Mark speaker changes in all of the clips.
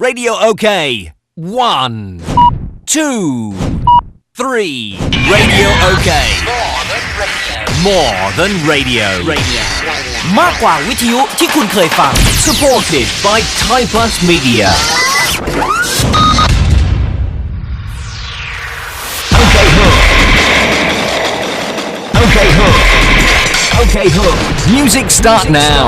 Speaker 1: Radio OK. One, two, three. Radio OK. More than radio. Radio.
Speaker 2: มากกว่าวิทยุที่คุณเคยฟัง
Speaker 1: Supported by Thai Plus Media. Okay, hook. Okay, hook. Okay, hook. Music start now.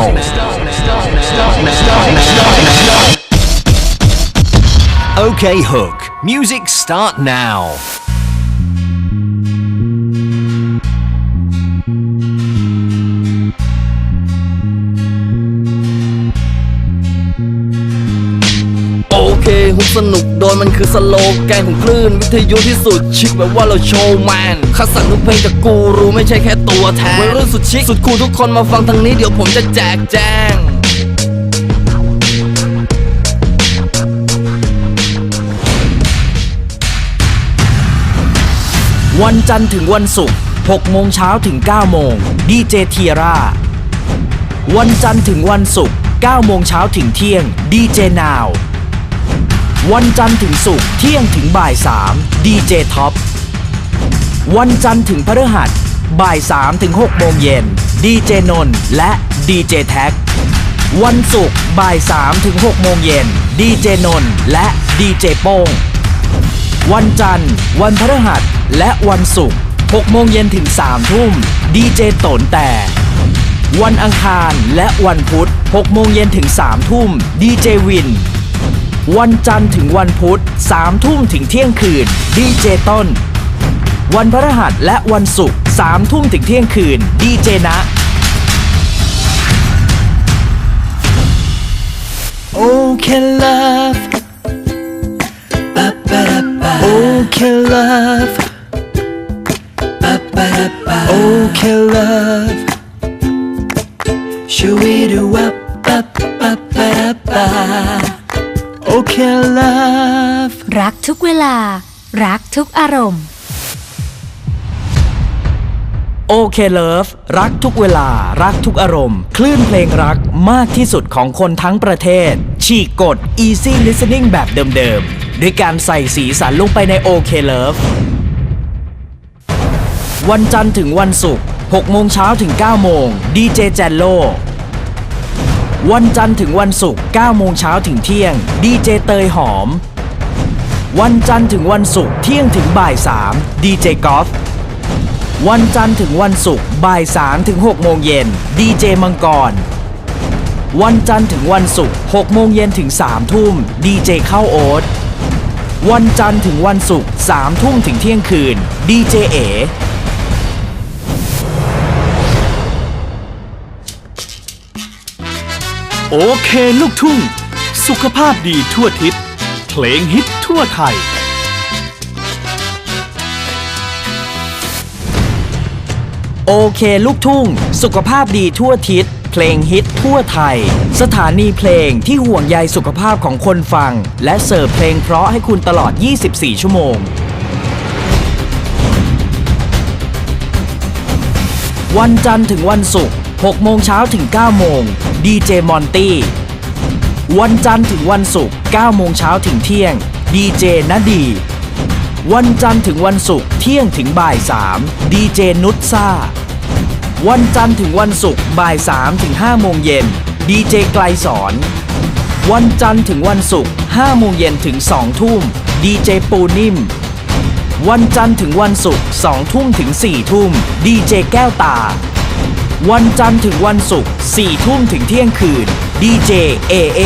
Speaker 1: Okay, hook. Music start now.
Speaker 2: โอเคฮุกสนุกโดนมันคือสโลแกนของคลื่น วิทยุที่สุดชิคแบบว่าเราโชว์แมนคัดสรรทุกเพลงจากกูรู้ไม่ใช่แค่ตัวแทนวัยรุ่นสุดชิคสุดคูลทุกคนมาฟังทางนี้เดี๋ยวผมจะแจกแจง วันจันทร์ถึงวันศุกร์6โมงเช้าถึง9โมงดีเจเทียร่า วันจันทร์ถึงวันศุกร์9โมงเช้าถึงเที่ยงดีเจนาว วันจันทร์ถึงศุกร์เที่ยงถึงบ่าย3ดีเจท็อป วันจันทร์ถึงพฤหัสบ่าย3ถึง6โมงเย็นดีเจนนท์และดีเจแท็กวันศุกร์บ่าย3ถึง6โมงเย็นดีเจนนท์และดีเจโป้งวันจันทร์ วันพฤหัส และวันศุกร์6โมงเย็นถึง3ทุ่มดีเจโตนแต่ วันอังคารและวันพุธ6โมงเย็นถึง3ทุ่มดีเจวิน วันจันทร์ถึงวันพุธ3ทุ่มถึงเที่ยงคืนดีเจต้น วันพฤหัสและวันศุกร์3ทุ่มถึงเที่ยงคืนดีเจนะ Okay love Okay love Okay love Should we do up up up up up Okay love
Speaker 3: รักทุกเวลา รักทุกอารมณ์
Speaker 2: โอเคเลิฟรักทุกเวลา รักทุกอารมณ์ คลื่นเพลงรักมากที่สุดของคนทั้งประเทศ ฉีกกฎ Easy Listening แบบเดิมๆ ด้วยการใส่สีสันลงไปในโอเคเลิฟ วันจันทร์ถึงวันศุกร์6โมงเช้าถึง9โมงดีเจแจนโล วันจันทร์ถึงวันศุกร์9โมงเช้าถึงเที่ยงดีเจเตยหอม วันจันทร์ถึงวันศุกร์เที่ยงถึงบ่าย3ดีเจกอล์ฟวันจันทร์ถึงวันศุกร์บ่าย3ถึง6โมงเย็นดีเจมังกร วันจันทร์ถึงวันศุกร์6โมงเย็นถึง3ทุ่มดีเจเข้าโอ๊ตวันจันทร์ถึงวันศุกร์3ทุ่มถึงเที่ยงคืนดีเจเอ
Speaker 4: โอเคลูกทุ่ง สุขภาพดีทั่วทิศเพลงฮิตทั่วไทย
Speaker 2: โอเคลูกทุ่ง สุขภาพดีทั่วทิศ เพลงฮิตทั่วไทย สถานีเพลงที่ห่วงใยสุขภาพของคนฟัง และเสิร์ฟเพลงเพราะให้คุณตลอด 24 ชั่วโมง วันจันทร์ถึงวันศุกร์ 6 โมงเช้าถึง 9 โมง ดีเจมอนตี้ วันจันทร์ถึงวันศุกร์ 9 โมงเช้าถึงเที่ยง ดีเจนดี วันจันทร์ถึงวันศุกร์ เที่ยงถึงบ่าย 3 ดีเจนุชซ่า วันจันทร์ถึงวันศุกร์ บ่าย 3 ถึง 5 โมงเย็น ดีเจไกลสอน วันจันทร์ถึงวันศุกร์ 5 โมงเย็นถึง 2 ทุ่ม ดีเจปูนิ่มวันจันทร์ถึงวันศุกร์2ทุ่มถึง 4 ทุ่ม ดีเจแก้วตา วันจันทร์ถึงวันศุกร์4ทุ่มถึงเที่ยงคืน DJ AA